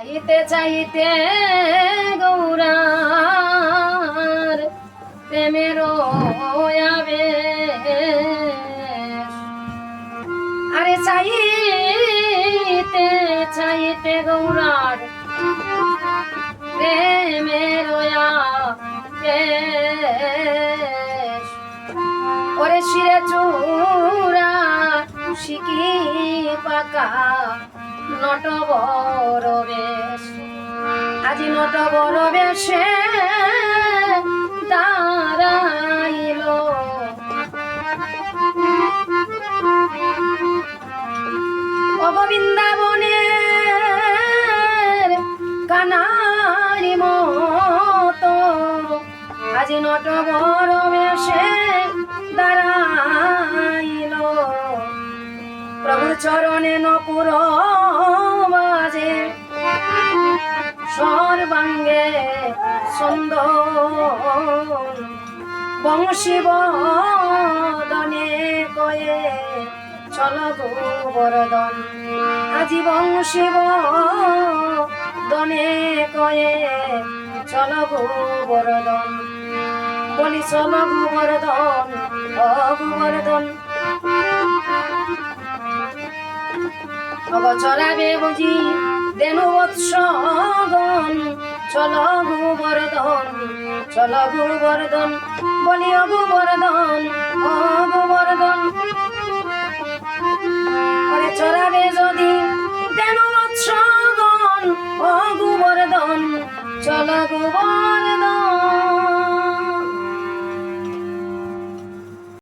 চাইতে চাইতে গৌরার প্রেমের আবে আরে চাইতে চাইতে গৌরার প্রেমের ওরে শিরে চূড়া শিকি পাকা নট বড় বেশ, আজি নট বড় বেশে দাঁড়াইল। অগবৃন্দাবনের কানারি মতো, আজি নট বড় বেশে দাঁড়াইল। চরণে নপুর বাজে। সর্বাঙ্গে সুন্দর বংশী বদনে কয়ে চল গোবর্ধন। আজি বংশী বদনে কয়ে চল গোবর্ধন। বলি, চল গোবর্ধন ও গোবর্ধন। চলাবে বুঝি, দেনু বৎসগণ। চল গোবর্ধন চল গোবর্ধন বলি গোবর্ধন গোবর্ধন ওরে চলাবে যদি দেনু বৎসগণ, ও গোবর্ধন চল গোবর্ধন